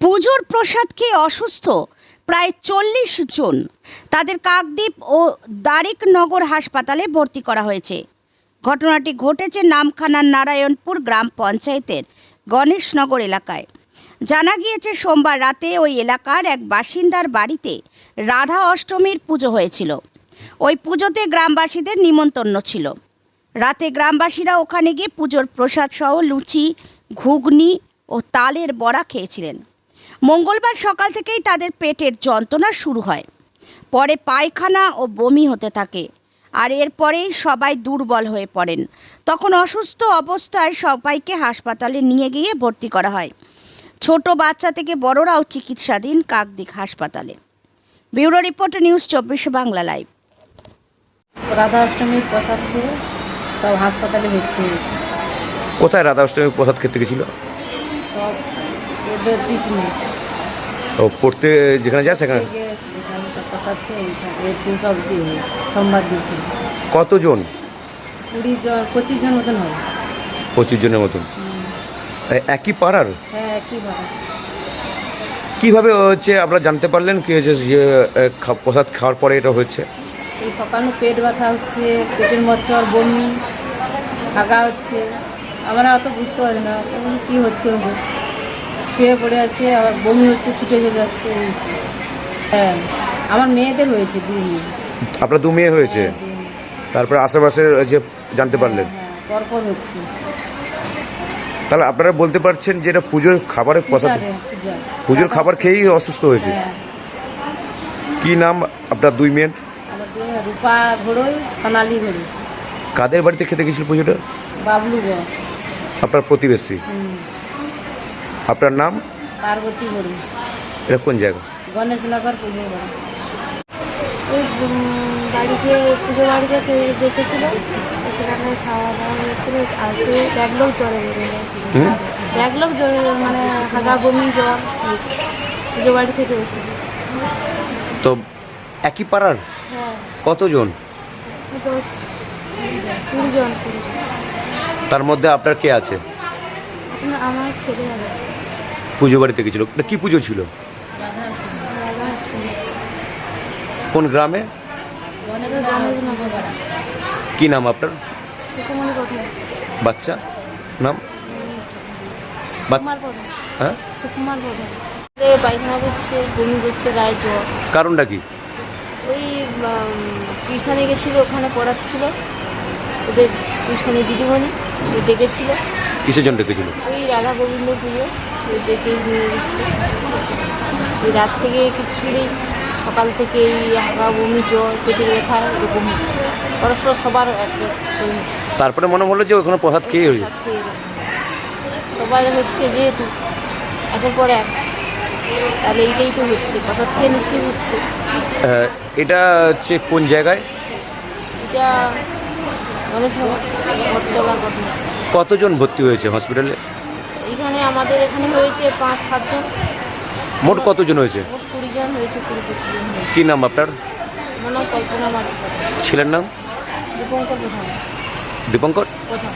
পুজোর প্রসাদ খেয়ে অসুস্থ প্রায় চল্লিশ জন। তাদের কাকদ্বীপ ও দারিকনগর হাসপাতালে ভর্তি করা হয়েছে। ঘটনাটি ঘটেছে নামখানার নারায়ণপুর গ্রাম পঞ্চায়েতের গণেশনগর এলাকায়। জানা গিয়েছে, সোমবার রাতে ওই এলাকার এক বাসিন্দার বাড়িতে রাধা অষ্টমীর পুজো হয়েছিল। ওই পুজোতে গ্রামবাসীদের নিমন্ত্রণ ছিল। রাতে গ্রামবাসীরা ওখানে গিয়ে পুজোর প্রসাদ সহ লুচি, ঘুগনি ও তালের বড়া খেয়েছিলেন। মঙ্গলবার সকাল থেকেই তাদের পেটের যন্ত্রণা শুরু হয়। পরে পায়খানা ও বমি হতে থাকে। আর এরপরেই সবাই দুর্বল হয়ে পড়েন। তখন অসুস্থ অবস্থায় সবাইকে হাসপাতালে নিয়ে গিয়ে ভর্তি করা হয়। ছোট বাচ্চা থেকে বড়রাও চিকিৎসাধীন কাকদিক হাসপাতালে। ব্যুরো রিপোর্ট নিউজ চব্বিশ বাংলা লাইভ। রাধা অষ্টমীর প্রসাদ খেয়ে সব হাসপাতালে ভর্তি হয়েছে। কোথায় রাধা অষ্টমী প্রসাদ খেতে গেছিল? সব ও পড়তে যেখানে যায় সেখানে? হয়েছে সোমবার কতজন? কুড়ি জন পঁচিশ জন মতন হবে। পঁচিশ জনের মতন। একই পাড়ার? হ্যাঁ কীভাবে হচ্ছে আপনারা জানতে পারলেন কি হয়েছে? ইয়ে, প্রসাদ খাওয়ার পরে এটা হচ্ছে এই সকালে পেট ব্যথা হচ্ছে পেটের মচ্চর বমি হাগা হচ্ছে। আমরা অত বুঝতে পারি না কী হচ্ছে শুয়ে পড়ে আছে আবার বমি হচ্ছে ছুটে চলে যাচ্ছে হ্যাঁ আমার মেয়েদের হয়েছে দুই মেয়ে। আপনার দু মেয়ে হয়েছে? তারপরে আশেপাশের যে জানতে পারলেন? হ্যাঁ, পরপর হচ্ছে। তাহলে আপনারা বলতে পারছেন যে এটা পুজোর খাবারের প্রসাদ পুজোর খাবার খেয়েই অসুস্থ হয়েছে? হ্যাঁ। কি নাম আপনার দুই মেয়ের? মেয়ে, রূপা ঘড়ই সোনালি ঘড়ই। কাদের বাড়িতে খেতে গেছিল পুজোটা? বাবলু আপনার প্রতিবেশী। আপনার নাম? পার্বতী ঘড়ি এটা কোন জায়গা? গণেশনগর পুজো ওই বাড়িতে পুজো বাড়িতে ডেকেছিল সেখানে খাওয়া দাওয়া হয়েছিল আর সে এক লোক জ্বরে বেড়ে যায় হুম? এক লোক জ্বরে মানে হাগা বমি জ্বর হয়েছে। পুজো বাড়ি থেকে এসে। তো একই পাড়ার? হ্যাঁ। কতজন? কুড়ি জন। তার মধ্যে আপনার কে আছে? আমার ছেলে আছে। পুজো বাড়িতে গেছিল। কি পুজো ছিল? কোন গ্রামে? কি নাম আপনার? বাচ্চা? নাম? হ্যাঁ? সুকুমার পায়খানা করছে বমি করছে গায়ে জ্বর। কারণটা কি? ওই টিউশনে গেছিল ওখানে পড়াচ্ছিল। ওদের টিউশনে দিদিমণি। ডেকেছিল? কিসের জন্য ডেকেছিল? ওই রাধা গোবিন্দ পুজো ডেকে নিয়ে গেছিল রাত থেকে কিছু নেই। সকাল থেকে এই হাগা বমি জ্বর পেটের ব্যথা এরকম হচ্ছে। পরস্পর সবার তারপরে মনে হলো যে ওখানে প্রসাদ খেয়ে হয়েছে এরকম হচ্ছে। সবার হচ্ছে যেহেতু একের পর এক। তাহলে এইটাই তো হচ্ছে। প্রসাদ খেয়ে নিশ্চয়ই হচ্ছে। এটা হচ্ছে কোন জায়গায়? এটা কতজন ভর্তি হয়েছে হসপিটালে এখানে আমাদের এখানে হয়েছে পাঁচ সাতজন। মোট কতজন হয়েছে? মোট হয়েছে কুড়ি পঁচিশ জন হয়েছে। কি নাম আপনার? আমার নাম কল্পনা মাঝি। ছেলের নাম? দীপঙ্কর প্রধান। দীপঙ্কর? প্রধান।